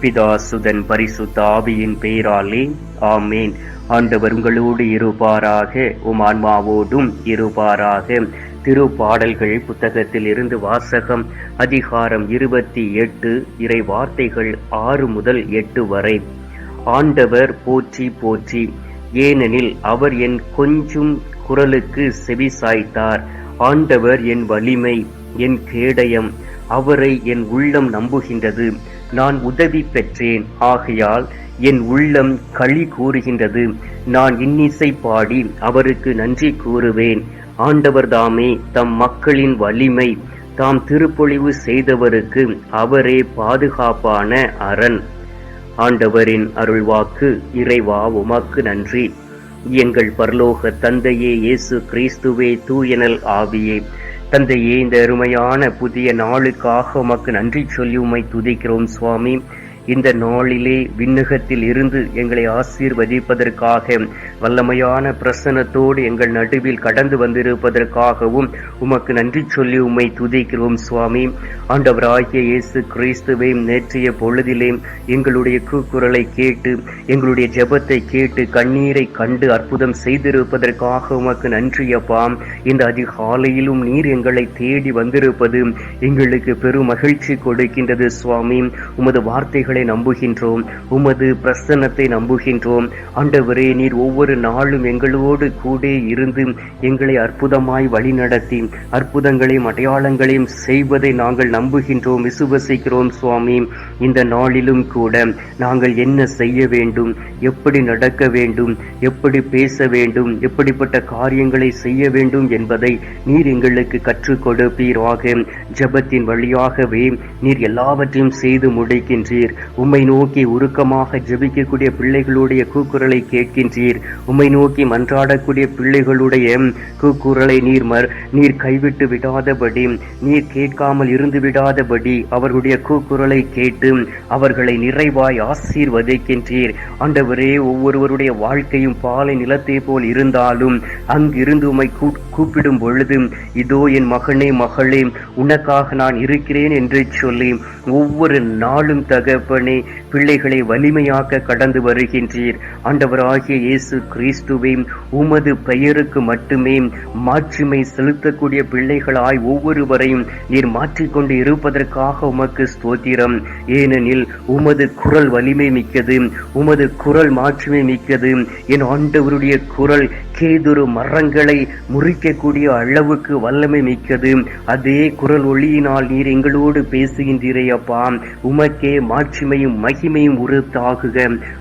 பிதாசுதன் பரிசுத்த ஆவியின் பெயராலே ஆமேன். ஆண்டவர் உங்களோடு இருப்பாராக உம் ஆன்மாவோடும் இருப்பாராக. திருப்பாடல்கள் புத்தகத்தில் இருந்து வாசகம் அதிகாரம் இருபத்தி எட்டு இறை வார்த்தைகள் ஆறு முதல் எட்டு வரை. ஆண்டவர் போற்றி போற்றி. ஏனெனில் அவர் என் கொஞ்சம் குரலுக்கு செவி சாய்த்தார் ஆண்டவர் என் வலிமை என் கேடயம் அவரை என் உள்ளம் நம்புகின்றது. நான் உதவி பெற்றேன். ஆகையால் என் உள்ளம் களி கூறுகின்றது. நான் இன்னிசை பாடி அவருக்கு நன்றி கூறுவேன். ஆண்டவர்தாமே தம் மக்களின் வலிமை தாம் திருப்பொழிவு செய்தவருக்கு அவரே பாதுகாப்பான அரண். ஆண்டவரின் அருள்வாக்கு இறைவா உமக்கு நன்றி. எங்கள் பரலோக தந்தையே இயேசு கிறிஸ்துவே தூயனல் ஆவியே. தந்தையே இந்த அருமையான புதிய நாளுக்காக உமக்கு நன்றி சொல்லி உம்மை துதிக்கிறோம் சுவாமி. இந்த நாளிலே விண்ணகத்தில் இருந்து எங்களை ஆசீர்வதிப்பதற்காக வல்லமையான பிரசனத்தோடு எங்கள் நடுவில் கடந்து வந்திருப்பதற்காகவும் உமக்கு நன்றி சொல்லி உம்மை துதிக்கிறோம் சுவாமி. ஆண்டவராகிய இயேசு கிறிஸ்துவை நேற்றைய பொழுதிலே எங்களுடைய கூக்குரலை கேட்டு எங்களுடைய ஜெபத்தை கேட்டு கண்ணீரை கண்டு அற்புதம் செய்திருப்பதற்காக உமக்கு நன்றி அப்பா. இந்த அதிகாலையிலும் நீர் எங்களை தேடி வந்திருப்பது எங்களுக்கு பெரும் மகிழ்ச்சி கொடுக்கின்றது சுவாமி. உமது வார்த்தைகளை நம்புகின்றோம். உமது பிரசன்னத்தை நம்புகின்றோம். ஆண்டவரே நீர் ஒவ்வொரு நாளும் எங்களோடு கூட இருந்து எங்களை அற்புதமாய் வழிநடத்தி அற்புதங்களையும் அடையாளங்களையும் செய்வதை நாங்கள் நம்புகின்றோம். விசுவசிக்கிறோம் சுவாமி. இந்த நாளிலும் கூட நாங்கள் என்ன செய்ய வேண்டும் எப்படி நடக்க வேண்டும் எப்படி பேச வேண்டும் எப்படிப்பட்ட காரியங்களை செய்ய வேண்டும் என்பதை நீர் எங்களுக்கு கற்றுக் கொடுப்பீராக. ஜபத்தின் வழியாகவே நீர் எல்லாவற்றையும் செய்து முடிக்கின்றீர். உம்மை நோக்கி உருக்கமாக ஜெபிக்கக்கூடிய பிள்ளைகளுடைய கூக்குரலை கேட்கின்றீர். உம்மை நோக்கி மன்றாடக்கூடிய பிள்ளைகளுடைய கூக்குரலை நீர் மர் நீர் கைவிட்டு விடாதபடி நீர் கேட்காமல் இருந்து விடாதபடி அவர்களுடைய கூக்குரலை கேட்டு அவர்களை நிறைவாய் ஆசீர்வதிக்கின்றீர். ஆண்டவரே ஒவ்வொருவருடைய வாழ்க்கையும் பாலை நிலத்தை போல் இருந்தாலும் அங்கிருந்து உம்மை கூப்பிடும் பொழுது இதோ என் மகனே மகளே உனக்காக நான் இருக்கிறேன் என்று சொல்லி ஒவ்வொரு நாளும் தகப்பனே பிள்ளைகளை வலிமையாக்க கடந்து வருகின்றீர். ஆண்டவராகிய இயேசு கிறிஸ்துவே உமது பெயருக்கு மட்டுமே மாட்சிமை செலுத்தக்கூடிய பிள்ளைகளாய் ஒவ்வொருவரையும் நீர் மாற்றிக்கொண்டு இருப்பதற்காக உமக்கு ஸ்தோத்திரம். ஏனெனில் உமது குரல் வலிமை மிக்கது உமது குரல் மாட்சிமை மிக்கது. என் ஆண்டவருடைய குரல் கேதுரு மரங்களை முறிக்கக்கூடிய அளவுக்கு வல்லமை மிக்கது. அதே குரல் ஒளியினால் நீர் எங்களோடு பேசுகின்றீரையப்பா உமக்கே மாட்சிமையும் மகிமையும் உறுத்தாகுக.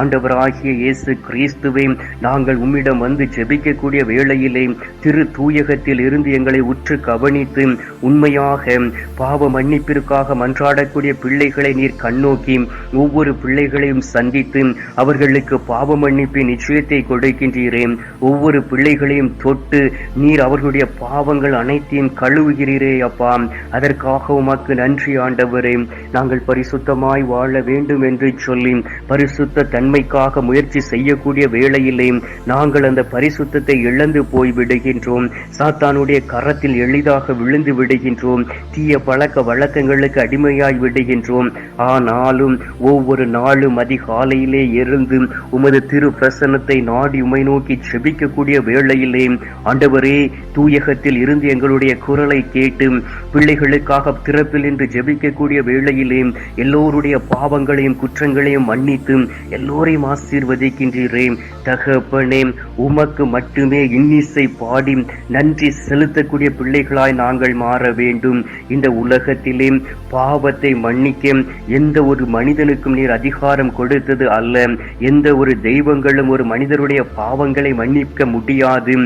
ஆண்டவராகிய இயேசு கிறிஸ்துவை நாங்கள் உம்மிடம் வந்து ஜெபிக்கக்கூடிய வேளையிலே திரு தூயகத்தில் இருந்து எங்களை உற்று கவனித்து உண்மையாக பாவ மன்னிப்பிற்காக மன்றாடக்கூடிய பிள்ளைகளை நீர் கண்ணோக்கி ஒவ்வொரு பிள்ளைகளையும் சந்தித்து அவர்களுக்கு பாவ மன்னிப்பின் நிச்சயத்தை கொடுக்கின்றீரே. ஒவ்வொரு ஒவ்வொரு பிள்ளைகளையும் தொட்டு நீர் அவர்களுடைய பாவங்கள் அனைத்தையும் கழுவுகிறீரே அப்பா. அதற்காக உமக்கு நன்றி ஆண்டவரே. நாங்கள் பரிசுத்தமாய் வாழ வேண்டும் என்று சொல்லி பரிசுத்த தன்மைக்காக முயற்சி செய்யக்கூடிய வேளையிலே நாங்கள் அந்த பரிசுத்தத்தை இழந்து போய் விடுகின்றோம். சாத்தானுடைய கரத்தில் எளிதாக விழுந்து விடுகின்றோம். தீய பழக்க வழக்கங்களுக்கு அடிமையாய் விடுகின்றோம். ஆனாலும் ஒவ்வொரு நாளும் அதிகாலையிலே இருந்து உமது திரு பிரசன்னத்தை நாடி உமை நோக்கி செபிக்கக்கூடிய வேளையிலே ஆண்டவரே தூயகத்தில் இருந்து எங்களுடைய குரலை கேட்டு பிள்ளைகளுக்காக திறப்பில் என்று ஜெபிக்கக்கூடிய வேளையிலே எல்லோருடைய பாவங்களையும் குற்றங்களையும் மன்னித்து எல்லோரையும் ஆசீர்வதிக்கின்றீரே. தகப்பனே உமக்கு மட்டுமே இன்னிசை பாடி நன்றி செலுத்தக்கூடிய பிள்ளைகளாய் நாங்கள் மாற வேண்டும். இந்த உலகத்திலே பாவத்தை மன்னிக்க எந்த ஒரு மனிதனுக்கும் நீர் அதிகாரம் கொடுத்தது அல்ல. எந்த ஒரு தெய்வங்களும் ஒரு மனிதருடைய பாவங்களை மன்னிக்க முடியாது.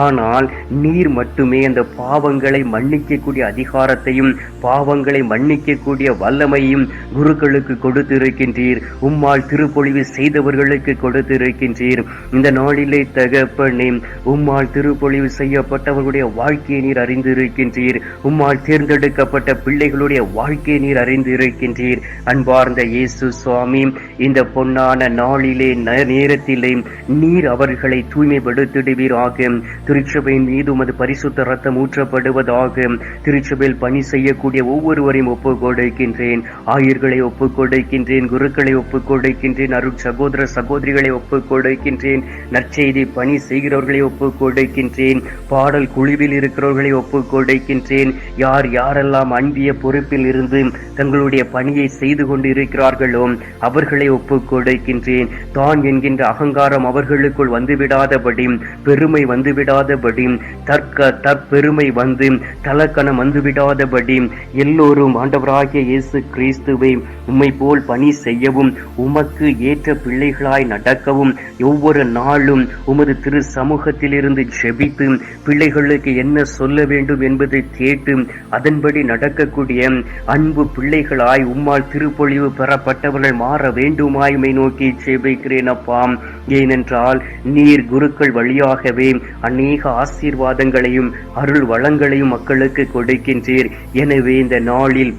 ஆனால் நீர் மட்டுமே அந்த பாவங்களை மன்னிக்கக்கூடிய அதிகாரத்தையும் பாவங்களை மன்னிக்கக்கூடிய வல்லமையும் குருக்களுக்கு கொடுத்திருக்கின்றீர். உம்மால் திருப்பொழிவு செய்தவர்களுக்கு கொடுத்திருக்கின்றீர். இந்த நாளிலே தகப்பனே உம்மால் திருப்பொழிவு செய்யப்பட்டவர்களுடைய வாழ்க்கையை நீர் அறிந்திருக்கின்றீர். உம்மால் தேர்ந்தெடுக்கப்பட்ட பிள்ளைகளுடைய வாழ்க்கையை நீர் அறிந்திருக்கின்றீர். அன்பார்ந்த இயேசு சுவாமி இந்த பொன்னான நாளிலே நேரத்திலே நீர் அவர்களை தூய்மைப்படுத்திடுவீராக திருச்சபையின் மீது உமது பரிசுத்த ரத்தம் ஊற்றப்படுவதாக. திருச்சபையில் பணி செய்யக்கூடிய ஒவ்வொருவரையும் ஒப்புக் கொடுக்கின்றேன் ஆயர்களை ஒப்புக் கொடுக்கின்றேன் குருக்களை ஒப்புக் கொடுக்கின்றேன் அருள் சகோதர சகோதரிகளை ஒப்புக் கொடுக்கின்றேன் நற்செய்தி பணி செய்கிறவர்களை ஒப்புக் கொடுக்கின்றேன் பாடல் குழுவில் இருக்கிறவர்களை ஒப்புக் கொடுக்கின்றேன் யார் யாரெல்லாம் அன்பிய பொறுப்பில் இருந்து தங்களுடைய பணியை செய்து கொண்டு இருக்கிறார்களோ அவர்களை ஒப்புக் கொடுக்கின்றேன் தான் என்கின்ற அகங்காரம் அவர்களுக்குள் வந்துவிடாதபடி பெருமை வந்துவிடாதபடி தற்க தற்பெருமை வந்து தலக்கணம் வந்துவிடாதபடி எல்லோரும் ஆண்டவராகிய இயேசு கிறிஸ்துவை உம்மை போல் பணி செய்யவும் உமக்கு ஏற்ற பிள்ளைகளாய் நடக்கவும் ஒவ்வொரு நாளும் உமது திரு சமூகத்திலிருந்து ஜெபித்து பிள்ளைகளுக்கு என்ன சொல்ல வேண்டும் என்பதை கேட்டு அதன்படி நடக்கக்கூடிய அன்பு பிள்ளைகளாய் உம்மால் திருப்பொழிவு பெறப்பட்டவர்கள் மாற வேண்டுமாய்மை நோக்கி ஜெபிக்கிறேன் அப்பா. ஏனென்றால் நீர் குருக்கள் வழியாகவே அநேக ஆசீர்வாதங்களையும் அருள் வளங்களையும் மக்களுக்கு கொடுக்கின்றீர். எனவே இந்த நாளில்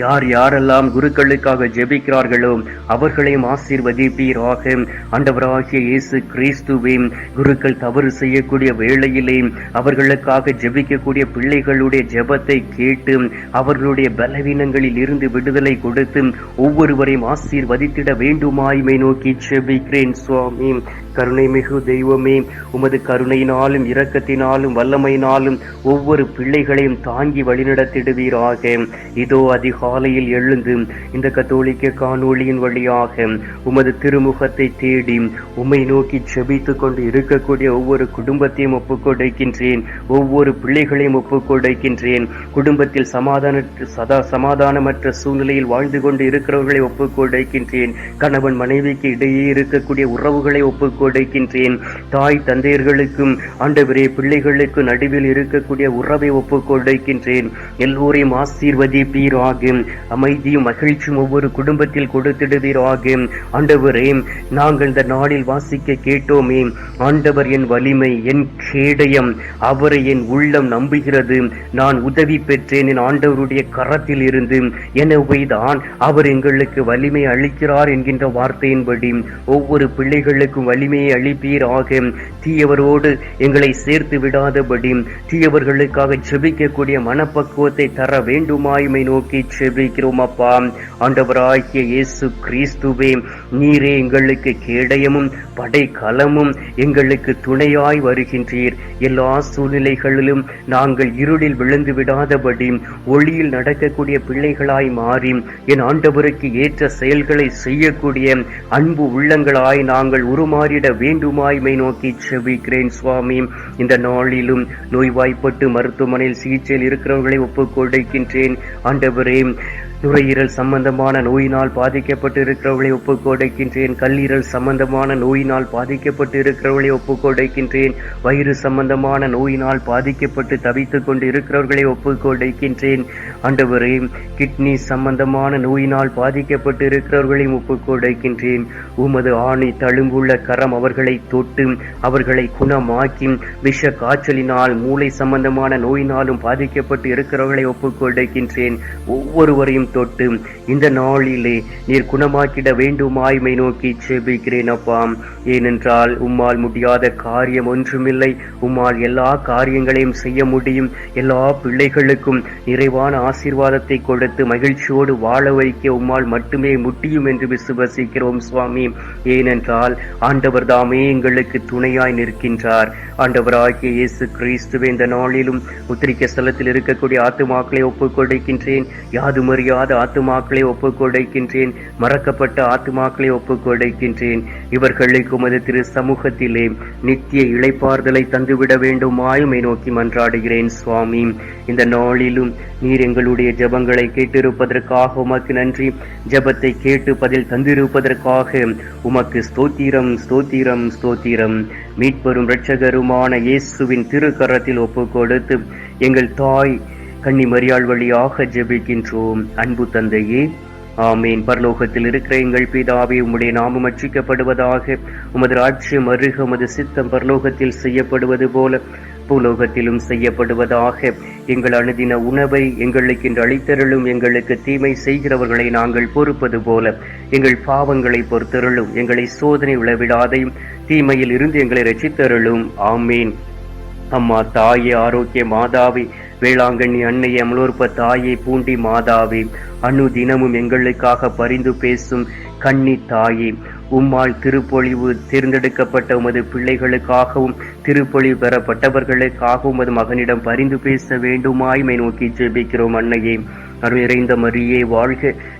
யார் யாரெல்லாம் குருக்களுக்காக ஜெபிக்கிறார்களோ அவர்களையும் ஆசீர்வதிப்பீராக. ஆண்டவராகிய இயேசு கிறிஸ்துவே குருக்கள் தவறு செய்யக்கூடிய வேளையிலே அவர்களுக்காக ஜெபிக்கக்கூடிய பிள்ளைகளுடைய ஜெபத்தை கேட்டு அவர்களுடைய பலவீனங்களில் இருந்து விடுதலை கொடுத்து ஒவ்வொருவரையும் ஆசீர்வதித்திட வேண்டுமாய்மை நோக்கி ஜெபிக்கிறேன் சுவாமி. கருணை மிகு தெய்வமே உமது கருணையினாலும் இரக்கத்தினாலும் வல்லமையினாலும் ஒவ்வொரு பிள்ளைகளையும் தாங்கி வழிநடத்திடுவீராக. இதோ அதிகாலையில் எழுந்து இந்த கத்தோலிக்க காணொளியின் வழியாக உமது திருமுகத்தை தேடி உம்மை நோக்கி செபித்து கொண்டு இருக்கக்கூடிய ஒவ்வொரு குடும்பத்தையும் ஒப்புக்கொடுக்கின்றேன். ஒவ்வொரு பிள்ளைகளையும் ஒப்புக்கொடுக்கின்றேன். குடும்பத்தில் சமாதான சதா சமாதானமற்ற சூழ்நிலையில் வாழ்ந்து கொண்டு இருக்கிறவர்களை ஒப்புக்கொடுக்கின்றேன். கணவன் மனைவிக்கு இடையே இருக்கக்கூடிய உறவுகளை ஒப்புக் கொடுக்கின்றேன். தாய் தந்தையர்களுக்கும் ஆண்டவரே பிள்ளைகளுக்கு நடுவில் இருக்கக்கூடிய உறவை ஒப்புக் கொடுக்கின்றேன். எல்லோரையும் ஆசீர்வதிப்பீராக. அமைதியும் மகிழ்ச்சியும் ஒவ்வொரு குடும்பத்தில் கொடுத்திடுவீராக. ஆண்டவரே நாங்கள் இந்த நாளில் வாசிக்க கேட்டோமே. ஆண்டவர் என் வலிமை என் கேடயம் அவரை என் உள்ளம் நம்புகிறது. நான் உதவி பெற்றேன் என் ஆண்டவருடைய கரத்தில் இருந்து. எனவேதான் அவர் எங்களுக்கு வலிமை அளிக்கிறார் என்கின்ற வார்த்தையின்படி. ஒவ்வொரு பிள்ளைகளுக்கும் வலிமை வலிமையை அளிப்பீராக தீயவரோடு எங்களை சேர்த்து விடாதபடி தீயவர்களுக்காக ஜெபிக்கக்கூடிய மனப்பக்குவத்தை தர வேண்டுமாய்மை நோக்கி ஜெபிக்கிறோம் அப்பா. ஆண்டவராகிய இயேசு கிறிஸ்துவே நீரே எங்களுக்கு கேடயமும் படைக்கலமும் எங்களுக்கு துணையாய் வருகின்றீர். எல்லா சூழ்நிலைகளிலும் நாங்கள் இருளில் விழுந்து விடாதபடி ஒளியில் நடக்கக்கூடிய பிள்ளைகளாய் மாறி என் ஆண்டவருக்கு ஏற்ற செயல்களை செய்யக்கூடிய அன்பு உள்ளங்களாய் நாங்கள் உருமாறி உருமாறிட வேண்டுமாய்மை நோக்கி செவிக்கிறேன் சுவாமி. இந்த நாளிலும் நோய்வாய்ப்பட்டு மருத்துவமனையில் சிகிச்சையில் இருக்கிறவர்களை ஒப்புக் கொடுக்கின்றேன் ஆண்டவரே நுரையீரல் சம்பந்தமான நோயினால் பாதிக்கப்பட்டு இருக்கிறவளை ஒப்புக்கொடைக்கின்றேன் கல்லீரல் சம்பந்தமான நோயினால் பாதிக்கப்பட்டு இருக்கிறவளை ஒப்புக்கொடைக்கின்றேன் வயிறு சம்பந்தமான நோயினால் பாதிக்கப்பட்டு தவித்து கொண்டு இருக்கிறவர்களை ஒப்புக்கொடைக்கின்றேன் ஆண்டவரே கிட்னி சம்பந்தமான நோயினால் பாதிக்கப்பட்டு இருக்கிறவர்களையும் ஒப்புக்கொடைக்கின்றேன் உமது ஆணி தழும்புள்ள கரம் அவர்களை தொட்டு அவர்களை குணமாக்கி விஷ காய்ச்சலினால் மூளை சம்பந்தமான நோயினாலும் பாதிக்கப்பட்டு இருக்கிறவர்களை ஒப்புக்கொடைக்கின்றேன் ஒவ்வொருவரையும் தொட்டு இந்த நாளிலே நீர் குணமாக்கிட வேண்டுமாய்மை நோக்கி செபிக்கிறேன் அப்பா. ஏனென்றால் உம்மால் முடியாத காரியம் ஒன்றுமில்லை. உம்மால் எல்லா காரியங்களையும் செய்ய முடியும். எல்லா பிள்ளைகளுக்கும் நிறைவான ஆசீர்வாதத்தை கொடுத்து மகிழ்ச்சியோடு வாழ வைக்க உம்மால் மட்டுமே முடியும் என்று விசுவசிக்கிறோம் சுவாமி. ஏனென்றால் ஆண்டவர் தாமே எங்களுக்கு துணையாய் நிற்கின்றார். ஆண்டவராகிய இயேசு கிறிஸ்துவே இந்த நாளிலும் உத்திரிக்க ஸ்தலத்தில் இருக்கக்கூடிய ஆத்துமாக்களை ஒப்புக் கொடுக்கின்றேன் யாதுமறியாத ஆத்துமாக்களை ஒப்புக் கொடுக்கின்றேன் மறக்கப்பட்ட ஆத்துமாக்களை ஒப்புக் கொடுக்கின்றேன் இவர்களுக்கு உமது திரு சமூகத்திலே நித்திய இழைப்பார்தலை தந்துவிட வேண்டுமாயுமை நோக்கி மன்றாடுகிறேன் சுவாமி. இந்த நாளிலும் நீர் எங்களுடைய ஜெபங்களை கேட்டிருப்பதற்காக உமக்கு நன்றி. ஜெபத்தை கேட்டு பதில் தந்திருப்பதற்காக உமக்கு ஸ்தோத்திரம் ஸ்தோத்திரம் ஸ்தோத்திரம். மீட்பெரும் இரட்சகருமான இயேசுவின் திருக்கரத்தில் ஒப்பு கொடுத்து எங்கள் தாய் கன்னி மரியாள் வழியாக ஜெபிக்கின்றோம். அன்பு தந்தையே ஆமேன். பரலோகத்தில் இருக்கிற எங்கள் பிதாவே உம்முடைய நாமம் அச்சிக்கப்படுவதாக உமது ராட்சியம் அருக உமது சித்தம் பரலோகத்தில் செய்யப்படுவது போல பூலோகத்திலும் செய்யப்படுவதாக எங்கள் அணுதின உணவை எங்களுக்கு இன்று அளித்தருளும் எங்களுக்கு தீமை செய்கிறவர்களை நாங்கள் பொறுப்பது போல எங்கள் பாவங்களை பொறுத்தருளும் எங்களை சோதனை விழவிடாதையும் தீமையில் இருந்து எங்களை ரசித்தருளும் ஆமீன். அம்மா தாயே ஆரோக்கிய மாதாவே வேளாங்கண்ணி அன்னை அமலோற்ப தாயை பூண்டி மாதாவே அணு தினமும் எங்களுக்காக பரிந்து பேசும் கண்ணி தாயே உம்மால் திருப்பொழிவு தேர்ந்தெடுக்கப்பட்ட உமது பிள்ளைகளுக்காகவும் திருப்பொழிவு பெறப்பட்டவர்களுக்காகவும் உமது மகனிடம் பரிந்து பேச வேண்டுமாய்மை நோக்கி ஜெபிக்கிறோம் அன்னையே. அருள் நிறைந்த மரியே வாழ்க